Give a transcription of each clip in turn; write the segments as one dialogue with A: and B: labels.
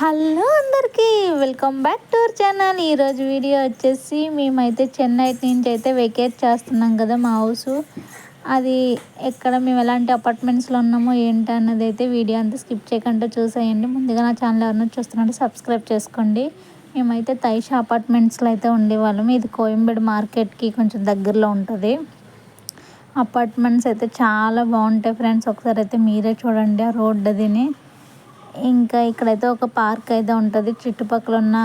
A: Hello అందరికీ welcome back to our channel. ఈరోజు video వచ్చేసి మేమైతే చెన్నై నుంచి అయితే వెకేట్ చేస్తున్నాం కదా మా హౌస్. అది ఎక్కడ మేము ఎలాంటి అపార్ట్మెంట్స్లో ఉన్నామో ఏంటి అన్నది అయితే వీడియో అంతా స్కిప్ చేయకుండా చూసేయండి. ముందుగా నా ఛానల్ ఎవరైనా చూస్తున్నట్టు సబ్స్క్రైబ్ చేసుకోండి. మేమైతే తైషా అపార్ట్మెంట్స్లో అయితే ఉండేవాళ్ళం. ఇది కోయంబేడు మార్కెట్కి కొంచెం దగ్గరలో ఉంటుంది. అపార్ట్మెంట్స్ అయితే చాలా బాగుంటాయి ఫ్రెండ్స్ ఒకసారి అయితే మీరే చూడండి ఆ రోడ్ అదిని. ఇంకా ఇక్కడైతే ఒక పార్క్ అయితే ఉంటుంది. చుట్టుపక్కల ఉన్న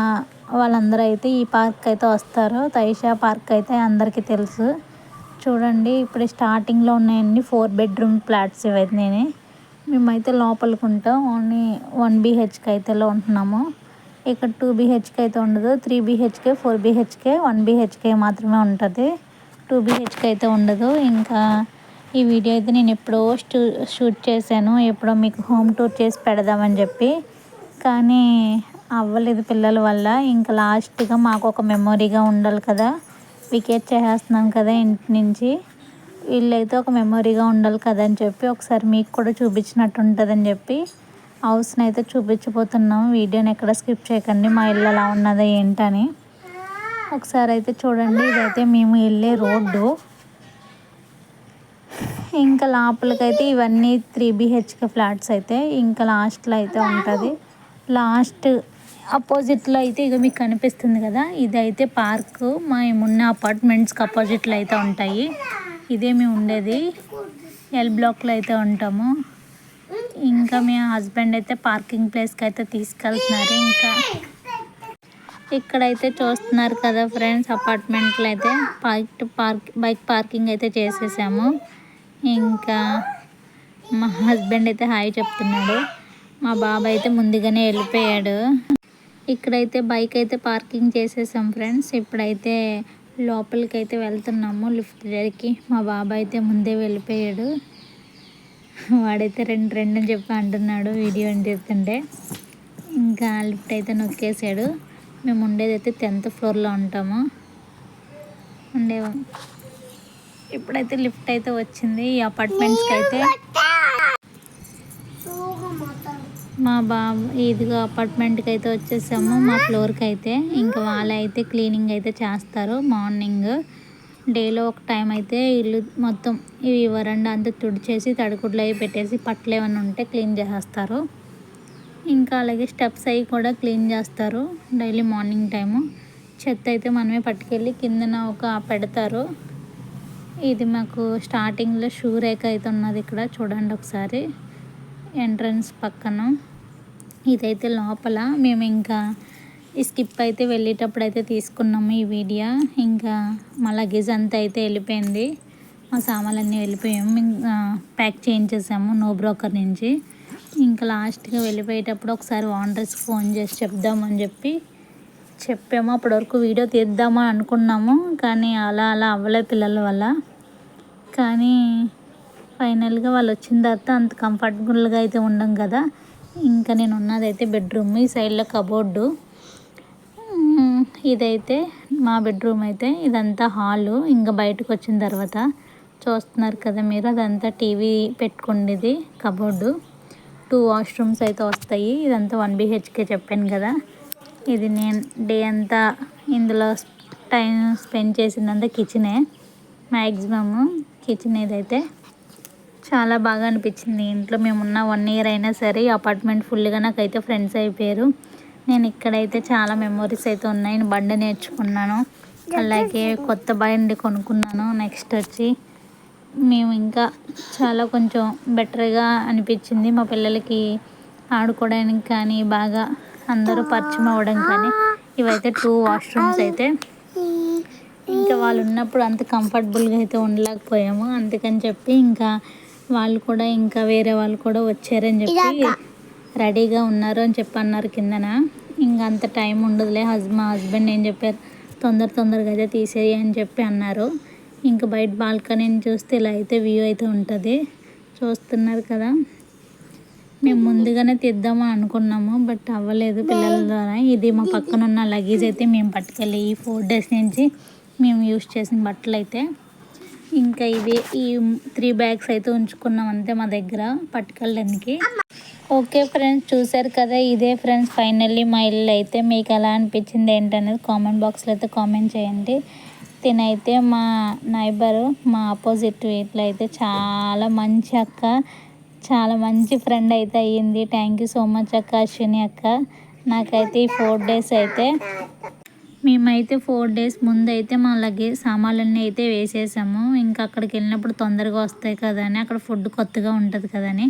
A: వాళ్ళందరూ అయితే ఈ పార్క్ అయితే వస్తారు. తైషా పార్క్ అయితే అందరికీ తెలుసు. చూడండి ఇప్పుడు స్టార్టింగ్లో ఉన్నాయండి ఫోర్ బెడ్రూమ్ ఫ్లాట్స్ ఇవైతే నేనే మేమైతే లోపలికి ఉంటాం. ఓన్లీ వన్ బీహెచ్కే అయితే ఉంటున్నాము. ఇక్కడ టూ బీహెచ్కే అయితే ఉండదు. Three BHK four BHK one BHK మాత్రమే ఉంటుంది. టూ బీహెచ్కే అయితే ఉండదు. ఇంకా ఈ వీడియో అయితే నేను ఎప్పుడో షూట్ చేశాను. ఎప్పుడో మీకు హోమ్ టూర్ చేసి పెడదామని చెప్పి. కానీ అవ్వలేదు పిల్లల వల్ల. ఇంకా లాస్ట్గా మాకు ఒక మెమొరీగా ఉండాలి కదా. వికెట్ చేసేస్తున్నాం కదా ఇంటి నుంచి. వీళ్ళైతే ఒక మెమొరీగా ఉండాలి కదా అని చెప్పి ఒకసారి మీకు కూడా చూపించినట్టు ఉంటుందని చెప్పి. హౌస్ని అయితే చూపించబోతున్నాం. వీడియోని ఎక్కడ స్కిప్ చేయకండి. మా ఇల్లు ఎలా ఉన్నదో ఏంటని. ఒకసారి అయితే చూడండి. ఇదైతే మేము వెళ్ళే రోడ్డు. ఇంకా లోపలికైతే ఇవన్నీ త్రీ బిహెచ్కే ఫ్లాట్స్ అయితే ఇంకా లాస్ట్లో అయితే ఉంటుంది. లాస్ట్ అపోజిట్లో అయితే ఇక మీకు కనిపిస్తుంది కదా ఇదైతే పార్క్ మేమున్న అపార్ట్మెంట్స్కి అపోజిట్లో అయితే ఉంటాయి. ఇదే మేము ఉండేది. ఎల్ బ్లాక్లో అయితే ఉంటాము. ఇంకా మీ హస్బెండ్ అయితే పార్కింగ్ ప్లేస్కి అయితే తీసుకెళ్తున్నారు ఇంకా. ఇక్కడైతే చూస్తున్నారు కదా ఫ్రెండ్స్ అపార్ట్మెంట్లో అయితే బైక్ పార్క్ బైక్ పార్కింగ్ అయితే చేసేసాము. ఇంకా మా హస్బెండ్ అయితే హాయ్ చెప్తున్నాడు. మా బాబాయ్ అయితే ముందుగానే వెళ్ళిపోయాడు. ఇక్కడైతే బైక్ అయితే పార్కింగ్ చేసేసాం ఫ్రెండ్స్ ఇప్పుడైతే లోపలికి అయితే వెళ్తున్నాము లిఫ్ట్ దగ్గరికి. మా బాబాయ్ అయితే ముందే వెళ్ళిపోయాడు. వాడైతే రెండు రెండు అని చెప్పి అంటున్నాడు వీడియో అని చెప్తుంటే. ఇంకా లిఫ్ట్ అయితే నొక్కేసాడు మేము ఉండేది అయితే టెన్త్ ఫ్లోర్లో ఉంటాము. ఉండేవాం. ఇప్పుడైతే లిఫ్ట్ అయితే వచ్చింది ఈ అపార్ట్మెంట్స్కి అయితే. మా బాబు ఇదిగో అపార్ట్మెంట్కి అయితే వచ్చేసాము మా ఫ్లోర్కి అయితే. ఇంకా వాళ్ళైతే క్లీనింగ్ అయితే చేస్తారు మార్నింగ్. డేలో ఒక టైం అయితే ఇల్లు మొత్తం ఇవి వరండా అంతా తుడిచేసి తడుకుడ్లు అవి పెట్టేసి పట్లు ఏమైనా ఉంటే క్లీన్ చేసేస్తారు. ఇంకా అలాగే స్టెప్స్ అవి కూడా క్లీన్ చేస్తారు డైలీ మార్నింగ్ టైము. చెత్త అయితే మనమే పట్టుకెళ్ళి కిందన ఒక పెడతారు. ఇది మాకు స్టార్టింగ్లో షూ రేఖ అయితే ఉన్నది ఇక్కడ. చూడండి ఒకసారి. ఎంట్రన్స్ పక్కన. ఇదైతే లోపల. మేము ఇంకా ఈ స్కిప్ అయితే వెళ్ళేటప్పుడు అయితే తీసుకున్నాము ఈ వీడియో. ఇంకా మా లగేజ్ అంతా అయితే వెళ్ళిపోయింది. మా సామాన్లన్నీ వెళ్ళిపోయాము. ప్యాక్ చేయించేసాము నో బ్రోకర్ నుంచి. ఇంకా లాస్ట్గా వెళ్ళిపోయేటప్పుడు ఒకసారి ఓనర్స్కి ఫోన్ చేసి చెప్దామని చెప్పి చెప్పాము అప్పటి వరకు వీడియో తీద్దామా అనుకున్నాము కానీ అలా అలా అవ్వలేదు పిల్లల వల్ల. కానీ ఫైనల్గా వాళ్ళు వచ్చిన తర్వాత అంత కంఫర్టబుల్గా అయితే ఉండం కదా. ఇంకా నేను ఉన్నదైతే బెడ్రూమ్ ఈ సైడ్లో కబోర్డు. ఇదైతే మా బెడ్రూమ్ అయితే ఇదంతా హాలు ఇంకా బయటకు వచ్చిన తర్వాత. చూస్తున్నారు కదా మీరు అదంతా టీవీ పెట్టుకుండేది కబోర్డు. టూ వాష్రూమ్స్ అయితే వస్తాయి ఇదంతా వన్ బిహెచ్కే చెప్పాను కదా. ఇది నేను డే అంతా ఇందులో టైం స్పెండ్ చేసిందంతా కిచెనే. మ్యాక్సిమము కిచెన్ ఇదైతే చాలా బాగా అనిపించింది. ఇంట్లో మేము ఉన్న వన్ ఇయర్ అయినా సరే అపార్ట్మెంట్ ఫుల్గా నాకైతే ఫ్రెండ్స్ అయిపోయారు. నేను ఇక్కడైతే చాలా మెమొరీస్ అయితే ఉన్నాయి. బండి నేర్చుకున్నాను. అలాగే కొత్త బండి కొనుక్కున్నాను. నెక్స్ట్ వచ్చి మేము ఇంకా చాలా కొంచెం బెటర్గా అనిపించింది. మా పిల్లలకి ఆడుకోవడానికి కానీ బాగా అందరూ పరిచయం అవ్వడం కానీ ఇవైతే టూ వాష్రూమ్స్ అయితే. ఇంకా వాళ్ళు ఉన్నప్పుడు అంత కంఫర్టబుల్గా అయితే ఉండలేకపోయాము. అందుకని చెప్పి ఇంకా వాళ్ళు కూడా ఇంకా వేరే వాళ్ళు కూడా వచ్చారని చెప్పి రెడీగా ఉన్నారు అని చెప్పి అన్నారు కిందన. ఇంకా అంత టైం ఉండదులే. హస్ మా హస్బెండ్ ఏం చెప్పారు? తొందర తొందరగా అయితే తీసేయి అని చెప్పి అన్నారు. ఇంకా బయట బాల్కనీని చూస్తే ఇలా అయితే వ్యూ అయితే ఉంటుంది. చూస్తున్నారు కదా. మేము ముందుగానే తీద్దామని అనుకున్నాము బట్ అవ్వలేదు పిల్లల ద్వారా. ఇది మా పక్కన ఉన్న లగేజ్ అయితే మేము పట్టుకెళ్ళి ఈ ఫోర్ డేస్ నుంచి మేము యూస్ చేసిన బట్టలు అయితే. ఇంకా ఇవి ఈ త్రీ బ్యాగ్స్ అయితే ఉంచుకున్నాం అంతే మా దగ్గర పట్టుకెళ్ళడానికి. ఓకే ఫ్రెండ్స్ చూసారు కదా ఇదే ఫ్రెండ్స్ ఫైనల్లీ మా ఇల్లు అయితే మీకు ఎలా అనిపించింది ఏంటనేది కామెంట్ బాక్స్లో అయితే కామెంట్ చేయండి. తినైతే మా నైబరు మా ఆపోజిట్ వీటిలో అయితే చాలా మంచి అక్క. చాలా మంచి ఫ్రెండ్ అయితే అయ్యింది. థ్యాంక్ యూ సో మచ్ అక్క అశ్విని అక్క. నాకైతే ఈ ఫోర్ డేస్ అయితే మేమైతే ఫోర్ డేస్ ముందు అయితే మా లగేజ్ సామాన్లన్నీ అయితే వేసేసాము. ఇంకా అక్కడికి వెళ్ళినప్పుడు తొందరగా వస్తాయి కదా అని అక్కడ ఫుడ్ కొత్తగా ఉంటుంది కదని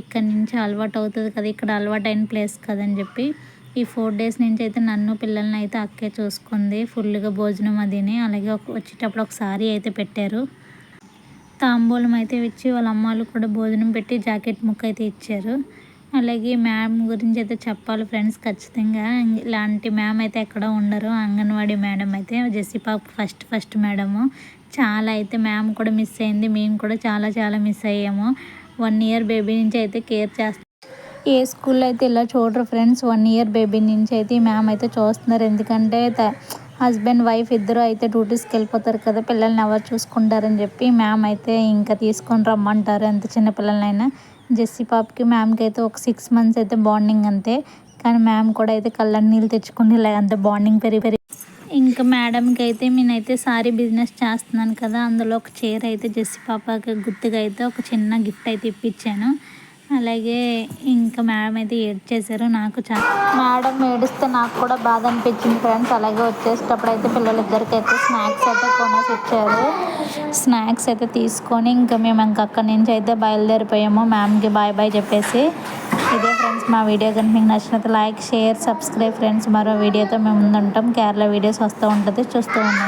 A: ఇక్కడ నుంచి అలవాటు అవుతుంది కదా ఇక్కడ అలవాటు అయిన ప్లేస్ కదని చెప్పి ఈ ఫోర్ డేస్ నుంచి అయితే నన్ను పిల్లల్ని అయితే అక్కే చూసుకుంది. ఫుల్గా భోజనం అదిని అలాగే వచ్చేటప్పుడు ఒకసారి అయితే పెట్టారు. తాంబూలం అయితే ఇచ్చి వాళ్ళ అమ్మాలు కూడా భోజనం పెట్టి జాకెట్ ముక్క అయితే ఇచ్చారు. అలాగే మ్యామ్ గురించి అయితే చెప్పాలి ఫ్రెండ్స్ ఖచ్చితంగా. ఇలాంటి మ్యామ్ అయితే ఎక్కడ ఉండరు. అంగన్వాడీ మేడం అయితే జెస్సీ పాప ఫస్ట్ ఫస్ట్ మేడము. చాలా అయితే మ్యామ్ కూడా మిస్ అయింది. మేము కూడా చాలా చాలా మిస్ అయ్యాము. వన్ ఇయర్ బేబీ నుంచి అయితే కేర్ చేస్తాం ఏ స్కూల్లో అయితే ఇలా చూడరు ఫ్రెండ్స్. వన్ ఇయర్ బేబీ నుంచి అయితే మ్యామ్ అయితే చూస్తున్నారు. ఎందుకంటే హస్బెండ్ వైఫ్ ఇద్దరు అయితే డ్యూటీస్కి వెళ్ళిపోతారు కదా పిల్లల్ని ఎవరు చూసుకుంటారని చెప్పి మ్యామ్ అయితే ఇంకా తీసుకొని రమ్మంటారు. ఎంత చిన్న పిల్లలైనా జెస్సీ పాపకి మ్యామ్కి అయితే ఒక సిక్స్ మంత్స్ అయితే బాండింగ్ అంతే. కానీ మ్యామ్ కూడా అయితే కళ్ళని నీళ్ళు తెచ్చుకుని ఇలా అంత బాండింగ్ పెరిగి పెరిగి. ఇంకా మేడంకి అయితే నేనైతే సారీ బిజినెస్ చేస్తున్నాను కదా అందులో ఒక చీర అయితే జెస్సీ పాపకి గుర్తుగా అయితే ఒక చిన్న గిఫ్ట్ అయితే ఇప్పించాను. అలాగే ఇంకా మేడం అయితే ఏడ్చేశారు నాకు చాలా మేడం ఏడిస్తే నాకు కూడా బాధ అనిపించింది ఫ్రెండ్స్. అలాగే వచ్చేసేటప్పుడు అయితే పిల్లలిద్దరికి అయితే స్నాక్స్ అయితే కొనేసి ఇచ్చారు. స్నాక్స్ అయితే తీసుకొని ఇంకా మేము ఇంకా అక్కడి నుంచి అయితే బయలుదేరిపోయాము. మ్యామ్కి బాయ్ బాయ్ చెప్పేసి ఇదే ఫ్రెండ్స్ మా వీడియో. కనుక మీకు నచ్చినట్టు లైక్ షేర్ సబ్స్క్రైబ్ ఫ్రెండ్స్. మరో వీడియోతో మేము ముందుంటాం. కేరళ వీడియోస్ వస్తూ ఉంటుంది చూస్తూ ఉండండి.